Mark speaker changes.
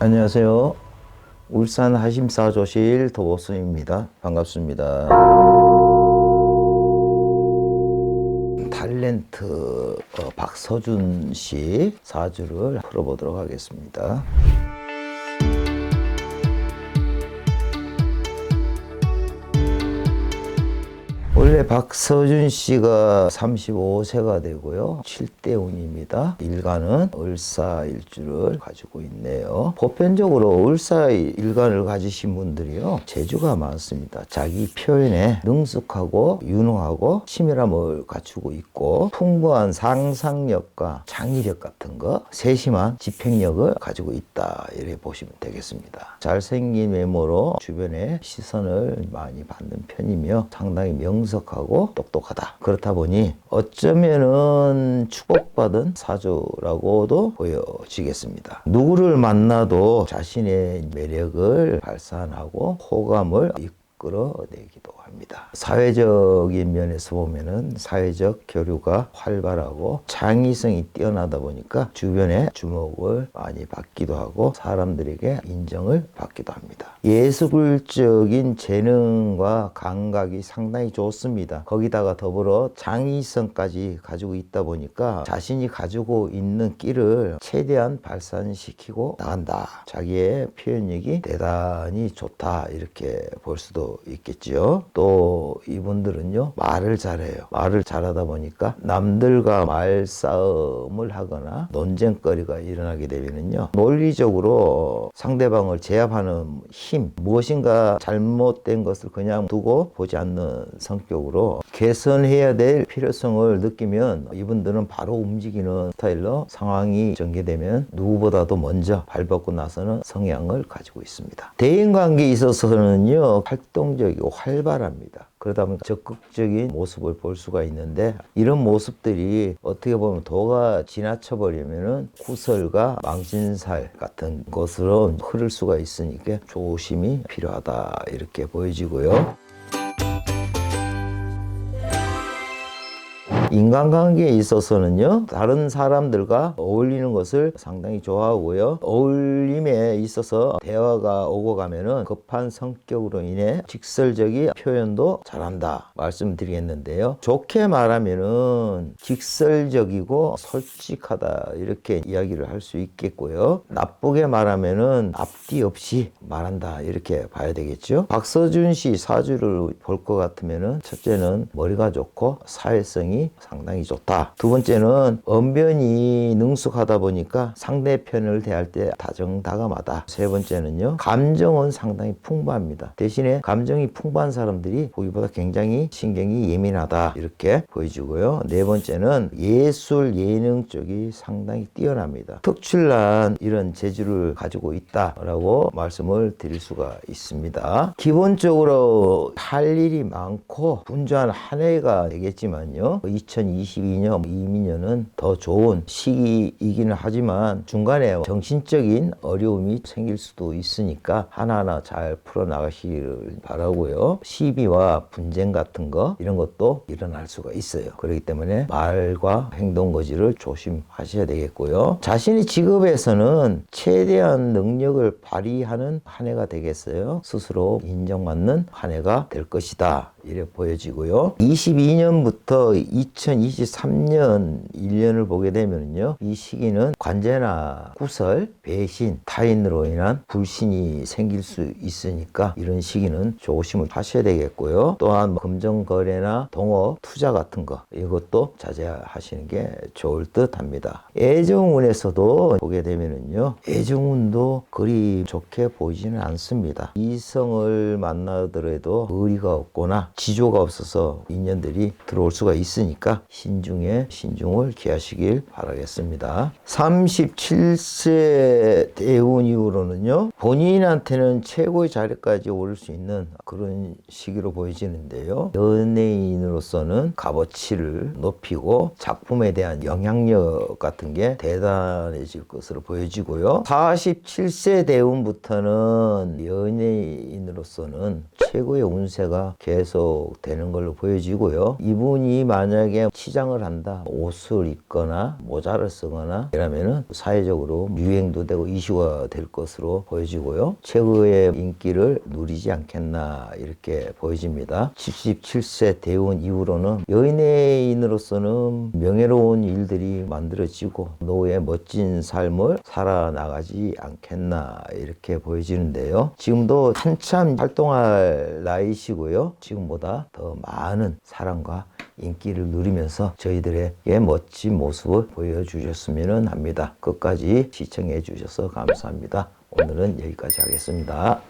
Speaker 1: 안녕하세요. 울산 하심사 조실 도보수입니다. 반갑습니다. 탤런트 어, 박서준 씨 사주를 풀어보도록 하겠습니다. 원래 박서준 씨가 35세가 되고요. 7대 운입니다. 일간은 을사 일주를 가지고 있네요. 보편적으로 을사 일간을 가지신 분들이요. 재주가 많습니다. 자기 표현에 능숙하고 유능하고 치밀함을 갖추고 있고 풍부한 상상력과 창의력 같은 거, 세심한 집행력을 가지고 있다. 이렇게 보시면 되겠습니다. 잘생긴 외모로 주변의 시선을 많이 받는 편이며 상당히 명 석하고 똑똑하다. 그렇다 보니 어쩌면은 축복받은 사주라고도 보여지겠습니다. 누구를 만나도 자신의 매력을 발산하고 호감을 이끌어내기도 합니다. 사회적인 면에서 보면은 사회적 교류가 활발하고 창의성이 뛰어나다 보니까 주변에 주목을 많이 받기도 하고 사람들에게 인정을 받기도 합니다. 예술적인 재능과 감각이 상당히 좋습니다. 거기다가 더불어 창의성까지 가지고 있다 보니까 자신이 가지고 있는 끼를 최대한 발산시키고 나간다. 자기의 표현력이 대단히 좋다. 이렇게 볼 수도 있겠지요. 또 이분들은요, 말을 잘해요. 말을 잘하다 보니까 남들과 말싸움을 하거나 논쟁거리가 일어나게 되면은요, 논리적으로 상대방을 제압하는 힘, 무엇인가 잘못된 것을 그냥 두고 보지 않는 성격으로 개선해야 될 필요성을 느끼면 이분들은 바로 움직이는 스타일로 상황이 전개되면 누구보다도 먼저 발벗고 나서는 성향을 가지고 있습니다. 대인 관계에 있어서는요, 활동적이고 활발 합니다. 그러다 보면 적극적인 모습을 볼 수가 있는데 이런 모습들이 어떻게 보면 도가 지나쳐 버리면은 구설과 망신살 같은 것으로 흐를 수가 있으니까 조심이 필요하다 이렇게 보여지고요. 인간관계에 있어서는요, 다른 사람들과 어울리는 것을 상당히 좋아하고요. 어울림에 있어서 대화가 오고 가면은 급한 성격으로 인해 직설적인 표현도 잘한다 말씀드리겠는데요. 좋게 말하면은 직설적이고 솔직하다 이렇게 이야기를 할 수 있겠고요. 나쁘게 말하면은 앞뒤 없이 말한다 이렇게 봐야 되겠죠. 박서준 씨 사주를 볼 것 같으면은 첫째는 머리가 좋고 사회성이 상당히 좋다. 두 번째는 언변이 능숙하다 보니까 상대편을 대할 때 다정다감하다. 세 번째는요, 감정은 상당히 풍부합니다. 대신에 감정이 풍부한 사람들이 보기보다 굉장히 신경이 예민하다. 이렇게 보여지고요. 네 번째는 예술 예능 쪽이 상당히 뛰어납니다. 특출난 이런 재주를 가지고 있다라고 말씀을 드릴 수가 있습니다. 기본적으로 할 일이 많고 분주한 한 해가 되겠지만요. 2022년 이민년은 더 좋은 시기이기는 하지만 중간에 정신적인 어려움이 생길 수도 있으니까 하나하나 잘 풀어 나가시기를 바라고요. 시비와 분쟁 같은 거 이런 것도 일어날 수가 있어요. 그렇기 때문에 말과 행동 거지를 조심하셔야 되겠고요. 자신의 직업에서는 최대한 능력을 발휘하는 한 해가 되겠어요. 스스로 인정받는 한 해가 될 것이다. 이래 보여지고요. 22년부터 2023년 1년을 보게 되면요. 이 시기는 관제나 구설, 배신, 타인으로 인한 불신이 생길 수 있으니까 이런 시기는 조심을 하셔야 되겠고요. 또한 뭐 금전 거래나 동업, 투자 같은 거 이것도 자제하시는 게 좋을 듯 합니다. 애정운에서도 보게 되면은요. 애정운도 그리 좋게 보이지는 않습니다. 이성을 만나더라도 의리가 없거나 지조가 없어서 인연들이 들어올 수가 있으니까 신중에 신중을 기하시길 바라겠습니다. 37세 대운 이후로는요. 본인한테는 최고의 자리까지 오를 수 있는 그런 시기로 보여지는데요. 연예인으로서는 값어치를 높이고 작품에 대한 영향력 같은 게 대단해질 것으로 보여지고요. 47세 대운부터는 연예인으로서는 최고의 운세가 계속 되는 걸로 보여지고요. 이분이 만약에 치장을 한다, 옷을 입거나 모자를 쓰거나 이러면은 사회적으로 유행도 되고 이슈가 될 것으로 보여지고요. 최고의 인기를 누리지 않겠나 이렇게 보여집니다. 77세 대원 이후로는 연예인으로서는 명예로운 일들이 만들어지고 노후의 멋진 삶을 살아나가지 않겠나 이렇게 보여지는데요. 지금도 한참 활동할 나이시고요. 지금보다 더 많은 사랑과 인기를 누리 면서 저희들에게 멋진 모습을 보여주셨으면 합니다. 끝까지 시청해 주셔서 감사합니다. 오늘은 여기까지 하겠습니다.